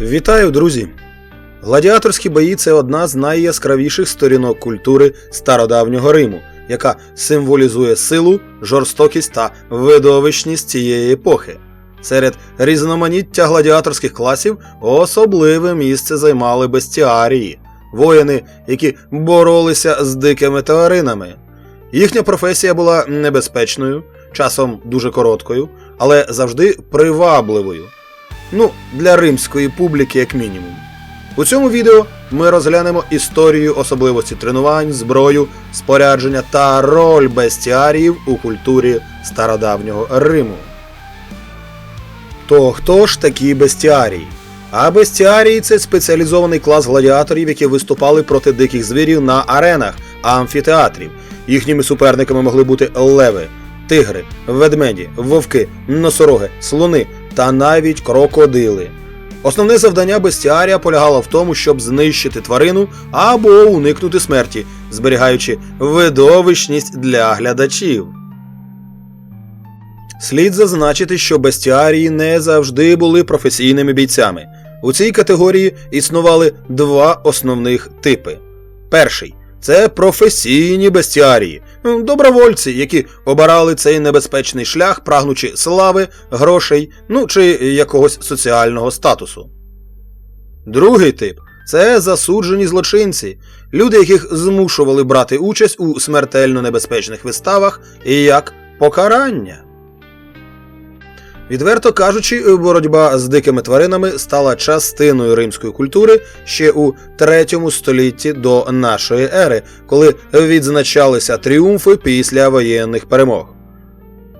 Вітаю, друзі! Гладіаторські бої це одна з найяскравіших сторінок культури стародавнього Риму, яка символізує силу, жорстокість та видовищність цієї епохи. Серед різноманіття гладіаторських класів особливе місце займали бестіарії, воїни, які боролися з дикими тваринами. Їхня професія була небезпечною, часом дуже короткою, але завжди привабливою. Ну, для римської публіки, як мінімум. У цьому відео ми розглянемо історію особливості тренувань, зброю, спорядження та роль бестіаріїв у культурі стародавнього Риму. То хто ж такі бестіарії? А бестіарії це спеціалізований клас гладіаторів, які виступали проти диких звірів на аренах амфітеатрів. Їхніми суперниками могли бути леви, тигри, ведмеді, вовки, носороги, слони та навіть крокодили. Основне завдання бестіарія полягало в тому, щоб знищити тварину або уникнути смерті, зберігаючи видовищність для глядачів. Слід зазначити, що бестіарії не завжди були професійними бійцями. У цій категорії існували два основних типи. Перший це професійні бестіарії, добровольці, які обирали цей небезпечний шлях, прагнучи слави, грошей, ну чи якогось соціального статусу. Другий тип це засуджені злочинці, люди, яких змушували брати участь у смертельно небезпечних виставах і як покарання. Відверто кажучи, боротьба з дикими тваринами стала частиною римської культури ще у третьому столітті до нашої ери, коли відзначалися тріумфи після воєнних перемог.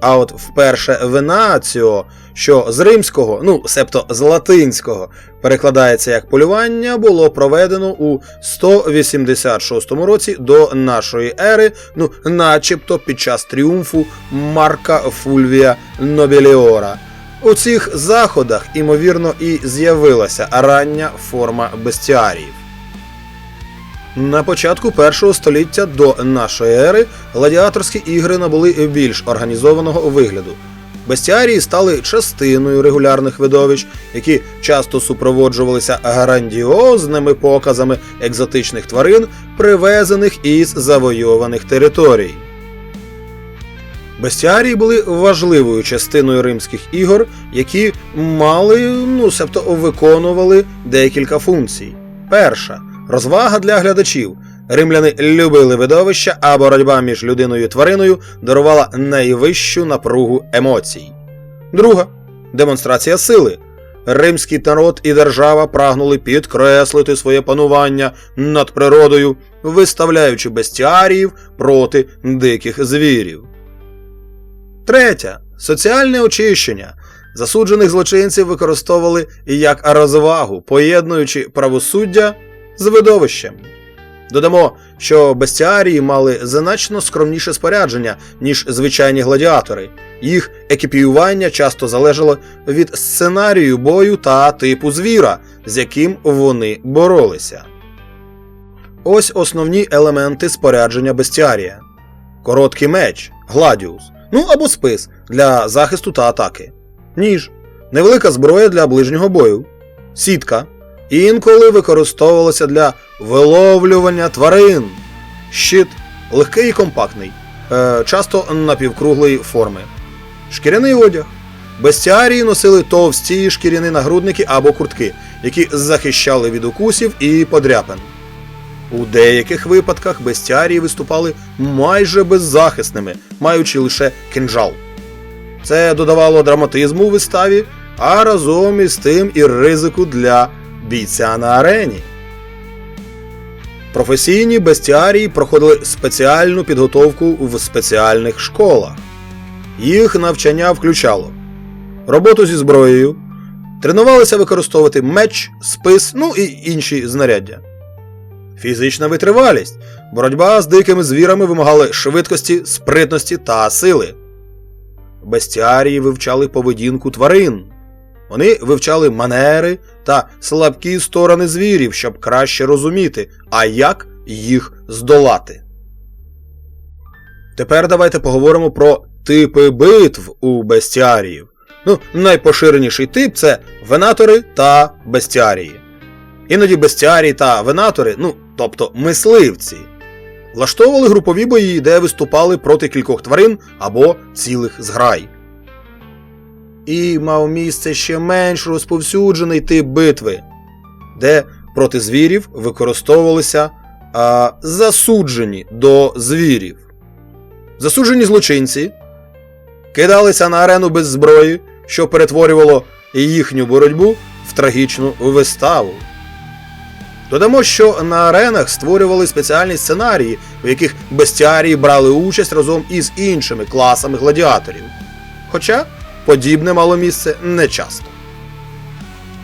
А от вперше Венаціо, що з римського, ну себто з латинського, перекладається як полювання, було проведено у 186 році до нашої ери, ну начебто під час тріумфу Марка Фульвія Нобеліора. У цих заходах, імовірно, і з'явилася рання форма бестіаріїв. На початку першого століття до нашої ери гладіаторські ігри набули більш організованого вигляду. Бестіарії стали частиною регулярних видовищ, які часто супроводжувалися грандіозними показами екзотичних тварин, привезених із завойованих територій. Бестіарії були важливою частиною римських ігор, які мали, ну себто виконували декілька функцій. Перша розвага для глядачів. Римляни любили видовища, а боротьба між людиною і твариною дарувала найвищу напругу емоцій. Друга демонстрація сили. Римський народ і держава прагнули підкреслити своє панування над природою, виставляючи бестіаріїв проти диких звірів. Третя соціальне очищення. Засуджених злочинців використовували як розвагу, поєднуючи правосуддя з видовищем. Додамо, що бестіарії мали значно скромніше спорядження, ніж звичайні гладіатори. Їх екіпіювання часто залежало від сценарію бою та типу звіра, з яким вони боролися. Ось основні елементи спорядження бестіарія: короткий меч, гладіус, ну або спис для захисту та атаки, ніж, невелика зброя для ближнього бою, сітка. Інколи використовувалося для виловлювання тварин, щит легкий і компактний, е, часто напівкруглої форми, шкіряний одяг. Бестіарії носили товсті шкіряні нагрудники або куртки, які захищали від укусів і подряпин. У деяких випадках бестіарії виступали майже беззахисними, маючи лише кинджал. Це додавало драматизму у виставі, а разом із тим і ризику для бійця на арені. Професійні бестіарії проходили спеціальну підготовку в спеціальних школах. Їх навчання включало роботу зі зброєю, тренувалися використовувати меч, спис, ну і інші знаряддя. Фізична витривалість. Боротьба з дикими звірами вимагали швидкості, спритності та сили. Бестіарії вивчали поведінку тварин. Вони вивчали манери та слабкі сторони звірів, щоб краще розуміти, а як їх здолати. Тепер давайте поговоримо про типи битв у бестіаріїв. Ну, найпоширеніший тип це венатори та бестіарії. Іноді бестіарії та венатори, ну, тобто мисливці, влаштовували групові бої, де виступали проти кількох тварин або цілих зграй. І мав місце ще менш розповсюджений тип битви, де проти звірів використовувалися а, засуджені до звірів. Засуджені злочинці кидалися на арену без зброї, що перетворювало їхню боротьбу в трагічну виставу. Додамо, що на аренах створювали спеціальні сценарії, в яких бестіарії брали участь разом із іншими класами гладіаторів. Хоча подібне мало місце нечасто.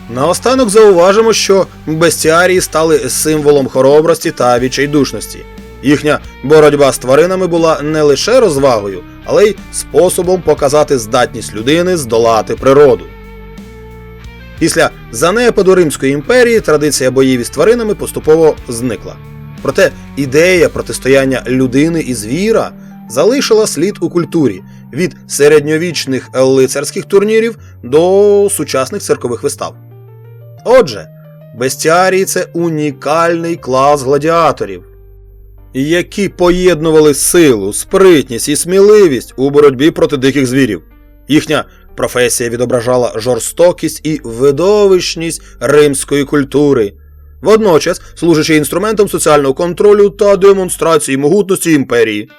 Наостанок зауважимо, що бестіарії стали символом хоробрості та відчайдушності. Їхня боротьба з тваринами була не лише розвагою, але й способом показати здатність людини здолати природу. Після занепаду Римської імперії традиція боїв із тваринами поступово зникла. Проте ідея протистояння людини і звіра залишила слід у культурі від середньовічних лицарських турнірів до сучасних циркових вистав. Отже, бестіарії це унікальний клас гладіаторів, які поєднували силу, спритність і сміливість у боротьбі проти диких звірів. Їхня професія відображала жорстокість і видовищність римської культури, водночас служачи інструментом соціального контролю та демонстрації могутності імперії.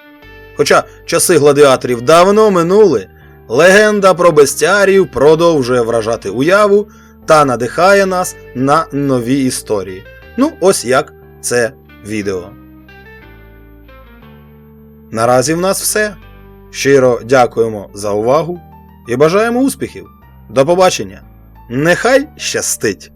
Хоча часи гладіаторів давно минули, легенда про бестіарів продовжує вражати уяву та надихає нас на нові історії. Ну, ось як це відео. Наразі в нас все. Щиро дякуємо за увагу і бажаємо успіхів. До побачення! Нехай щастить!